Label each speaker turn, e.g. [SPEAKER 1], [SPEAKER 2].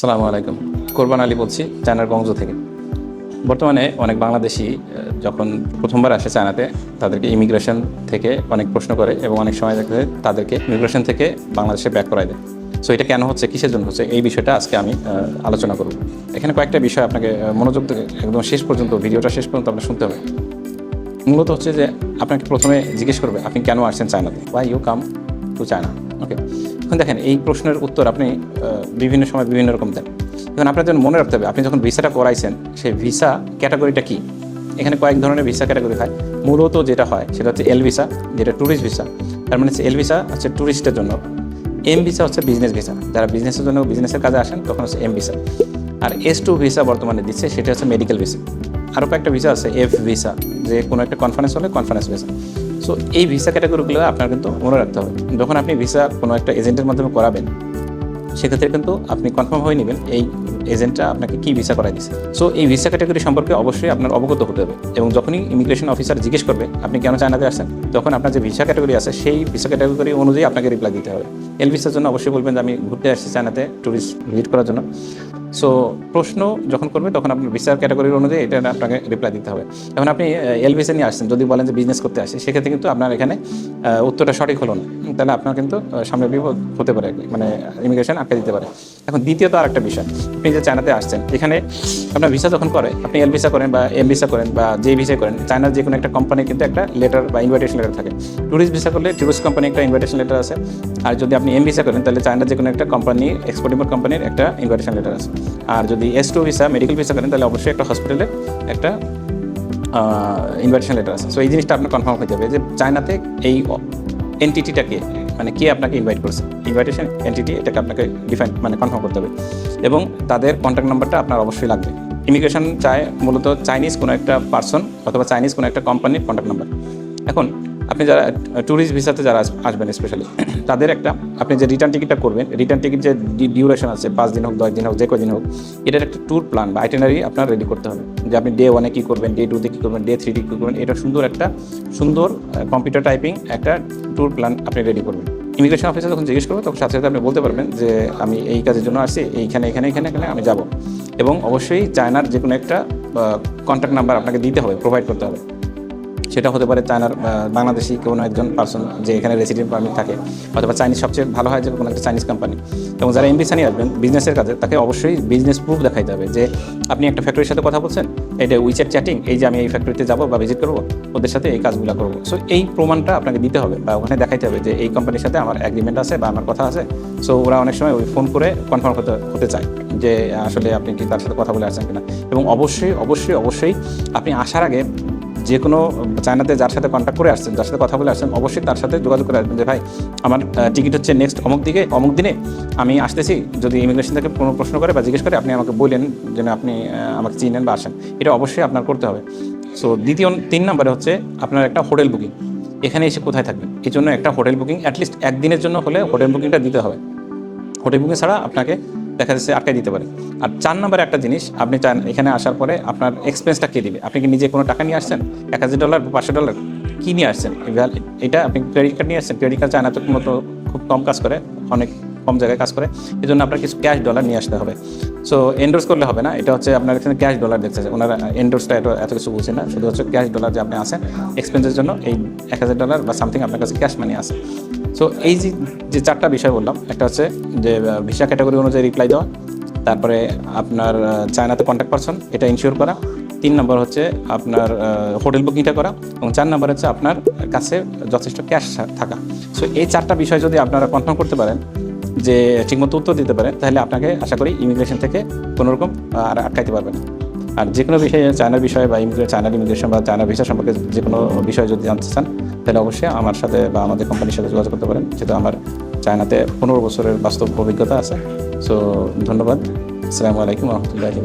[SPEAKER 1] সালামু আলাইকুম। কোরবান আলী বলছি, চায়নার গংজো থেকে। বর্তমানে অনেক বাংলাদেশি যখন প্রথমবার আসে চায়নাতে, তাদেরকে ইমিগ্রেশন থেকে অনেক প্রশ্ন করে এবং অনেক সময় দেখা যায় তাদেরকে ইমিগ্রেশন থেকে বাংলাদেশে ব্যাক করায় দেয়। সো এটা কেন হচ্ছে, কিসের জন্য হচ্ছে, এই বিষয়টা আজকে আমি আলোচনা করব। এখানে কয়েকটা বিষয় আপনাকে মনোযোগ একদম শেষ পর্যন্ত, ভিডিওটা শেষ পর্যন্ত আপনার শুনতে হবে। মূলত হচ্ছে যে, আপনাকে প্রথমে জিজ্ঞেস করবে, আপনি কেন আসছেন চায়নাতে? Why you come to China okay এখন দেখেন, এই প্রশ্নের উত্তর আপনি বিভিন্ন সময় বিভিন্ন রকম দেন। এখন আপনার জন্য মনে রাখতে হবে, আপনি যখন ভিসাটা করাইছেন, সেই ভিসা ক্যাটাগরিটা কী? এখানে কয়েক ধরনের ভিসা ক্যাটাগরি হয়। মূলত যেটা হয়, সেটা হচ্ছে এল ভিসা যেটা ট্যুরিস্ট ভিসা তার মানে এল ভিসা হচ্ছে ট্যুরিস্টের জন্য। এম ভিসা হচ্ছে বিজনেস ভিসা যারা বিজনেসের জন্য বিজনেসের কাজে আসেন, তখন হচ্ছে এম ভিসা আর এস টু ভিসা বর্তমানে দিচ্ছে, সেটা হচ্ছে মেডিকেল ভিসা আরও কয়েকটা ভিসা আছে এফ ভিসা যে কোনো একটা কনফারেন্স হলে কনফারেন্স ভিসা সো এই ভিসা ক্যাটাগরিগুলো আপনার কিন্তু মনে রাখতে হবে। যখন আপনি ভিসা কোনো একটা এজেন্টের মাধ্যমে করাবেন, সেক্ষেত্রে কিন্তু আপনি কনফার্ম হয়ে নেবেন এই এজেন্টটা আপনাকে কি ভিসা করাই দিচ্ছে সো এই ভিসা ক্যাটাগরি সম্পর্কে অবশ্যই আপনার অবগত হতে হবে এবং যখনই ইমিগ্রেশন অফিসার জিজ্ঞেস করবে, আপনি কেন চায়নাতে আসছেন? তখন আপনার যে ভিসা ক্যাটাগরি আছে, সেই ভিসা ক্যাটাগরি অনুযায়ী আপনাকে রিপ্লাই দিতে হবে। এল ভিসার জন্য অবশ্যই বলবেন যে, আমি ঘুরতে আসছি চায়নাতে ট্যুরিস্ট ভিজিট করার জন্য। সো প্রশ্ন যখন করবে, তখন আপনার ভিসার ক্যাটাগরির অনুযায়ী এটা আপনাকে রিপ্লাই দিতে হবে। এখন আপনি এল নিয়ে আসছেন, যদি বলেন যে বিজনেস করতে আসে, সেক্ষেত্রে কিন্তু আপনার এখানে উত্তরটা সঠিক হলো না। তাহলে আপনার কিন্তু সামনে বিপদ হতে পারে মানে ইমিগ্রেশন আটকে দিতে পারে। এখন দ্বিতীয়ত আর একটা বিষয়। আপনি যে চায়নাতে আসছেন, এখানে আপনার ভিসা যখন করে, আপনি এল ভিসা করেন বা এম ভিসা করেন বা যে ভিসা করেন, চায়নার যে কোনো একটা কোম্পানি কিন্তু একটা লেটার বা ইনভাইটেশন লেটার থাকে। ট্যুরিস্ট ভিসা করলে ট্যুরিস্ট কোম্পানি একটা ইনভাইটেশন লেটার আছে। আর যদি আপনি এম ভিসা করেন, তাহলে চায়নার যে কোনো একটা কোম্পানি এক্সপোর্ট ইম্পোর্ট কোম্পানির একটা ইনভাইটেশন লেটার আছে। আর যদি S two visa medical visa করেন, তাহলে অবশ্যই একটা হসপিটালে একটা ইনভাইটেশন লেটার আছে। সো এই জিনিসটা আপনার কনফার্ম হয়ে যাবে যে চায়নাতে এই এনটিটিটাকে মানে কে আপনাকে ইনভাইট করছে। ইনভাইটেশন এনটিটি এটাকে আপনাকে ডিফাইন মানে কনফার্ম করতে হবে। এবং তাদের কন্ট্যাক্ট নাম্বারটা আপনার অবশ্যই লাগবে। ইমিগ্রেশন চায় মূলত চাইনিজ কোনো একটা পার্সন অথবা চাইনিজ কোনো একটা কোম্পানির কন্ট্যাক্ট নাম্বার এখন আপনি যারা ট্যুরিস্ট ভিসাতে যারা আস- আসবেন স্পেশালি তাদের একটা, আপনি যে রিটার্ন টিকিটটা করবেন রিটার্ন টিকিট যে ডিউরেশন আছে, পাঁচ দিন হোক, দশ দিন হোক, যে কদিন হোক, এটার একটা ট্যুর প্ল্যান বা আইটেনারি আপনার রেডি করতে হবে। যে আপনি ডে ওয়ানে কী করবেন ডে টুতে কী করবেন ডে থ্রিতে কী করবেন, এটা সুন্দর একটা, সুন্দর কম্পিউটার টাইপিং একটা ট্যুর প্ল্যান আপনি রেডি করবেন। ইমিগ্রেশন অফিসার যখন জিজ্ঞেস করব, তখন সাথে সাথে আপনি বলতে পারবেন যে, আমি এই কাজের জন্য আসছি, এইখানে, এখানে এখানে এখানে, আমি যাব। এবং অবশ্যই চায়নার যে কোনো একটা কন্ট্যাক্ট নাম্বার আপনাকে দিতে হবে প্রোভাইড করতে হবে। সেটা হতে পারে চায়নার বাংলাদেশি কোনো একজন পার্সন যে এখানে রেসিডেন্ট পারমিট থাকে। অথবা চাইনিজ সবচেয়ে ভালো হয় যে কোনো একটা চাইনিজ কোম্পানি এবং যারা এমবিসা নিয়ে আসবেন বিজনেসের কাজে, তাকে অবশ্যই বিজনেস প্রুফ দেখাইতে হবে যে আপনি একটা ফ্যাক্টরির সাথে কথা বলছেন, এটা উইচ্যাট চ্যাটিং এই যে আমি এই ফ্যাক্টরিতে যাব বা ভিজিট করব, ওদের সাথে এই কাজগুলো করব। সো এই প্রমাণটা আপনাকে দিতে হবে বা ওখানে দেখাইতে হবে যে এই কোম্পানির সাথে আমার অ্যাগ্রিমেন্ট আছে বা আমার কথা আছে। সো ওরা অনেক সময় ওই ফোন করে কনফার্ম হতে হতে চায় যে আসলে আপনি কি তার সাথে কথা বলে আসছেন কিনা। এবং অবশ্যই অবশ্যই অবশ্যই আপনি আসার আগে যে কোনো চায়নাতে যার সাথে কন্ট্যাক্ট করে আসছেন, যার সাথে কথা বলে আসছেন, অবশ্যই তার সাথে যোগাযোগ করে আসবেন যে, ভাই, আমার টিকিট হচ্ছে নেক্সট অমুক দিকে, অমুক দিনে আমি আসতেছি, যদি ইমিগ্রেশন থেকে কোনো প্রশ্ন করে বা জিজ্ঞেস করে, আপনি আমাকে বলেন যেন আপনি আমাকে চিনেন বা আসেন। এটা অবশ্যই আপনার করতে হবে। সো দ্বিতীয় তিন নম্বরে হচ্ছে আপনার একটা হোটেল বুকিং এখানে এসে কোথায় থাকবেন? এই জন্য একটা হোটেল বুকিং অ্যাটলিস্ট একদিনের জন্য হলে হোটেল বুকিংটা দিতে হবে। হোটেল বুকিং ছাড়া আপনাকে দেখা যাচ্ছে আটকাই দিতে পারে। আর চার নম্বরে একটা জিনিস, আপনি চান এখানে আসার পরে আপনার এক্সপেন্সটা কে দিবে? আপনি কি নিজে কোনো টাকা নিয়ে আসছেন? এক হাজার ডলার বা পাঁচশো ডলার কী নিয়ে আসছেন? এটা আপনি ক্রেডিট কার্ড নিয়ে আসছেন। ক্রেডিট কার্ড চায়না তো মতো খুব কম কাজ করে, অনেক কম জায়গায় কাজ করে। এই জন্য আপনার কিছু ক্যাশ ডলার নিয়ে আসতে হবে। সো এন্ডোর্স করলে হবে না। এটা হচ্ছে আপনার এখানে ক্যাশ ডলার দেখতে চাই। ওনারা এন্ডোর্সটা এত এত কিছু বুঝে না। শুধু হচ্ছে ক্যাশ ডলার যে আপনি আসেন এক্সপেন্সের জন্য এই এক হাজার ডলার বা সামথিং আপনার কাছে ক্যাশ মানি আছে। সো এই যে যে চারটা বিষয় বললাম, একটা হচ্ছে যে ভিসা ক্যাটাগরি অনুযায়ী রিপ্লাই দেওয়া, তারপরে আপনার চায়নাতে কন্ট্যাক্ট পারসন এটা ইনশিওর করা। তিন নম্বর হচ্ছে আপনার হোটেল বুকিংটা করা এবং চার নম্বর হচ্ছে আপনার কাছে যথেষ্ট ক্যাশ থাকা। সো এই চারটা বিষয় যদি আপনারা কনফার্ম করতে পারেন, যে ঠিকমতো উত্তর দিতে পারেন, তাহলে আপনাকে আশা করি ইমিগ্রেশন থেকে কোনোরকম আর আটকাইতে পারবে না। আর যে কোনো বিষয়ে, চায়নার বিষয়ে বা ইমিগ্রে চায়নার ইমিগ্রেশন বা চায়নার ভিসা সম্পর্কে যে কোনো বিষয় যদি জানতে চান তাহলে অবশ্যই আমার সাথে বা আমাদের কোম্পানির সাথে যোগাযোগ করতে পারেন। যেহেতু আমার চায়নাতে পনেরো বছরের বাস্তব অভিজ্ঞতা আছে। সো ধন্যবাদ। আসসালামু আলাইকুম রহমতুল্লাহি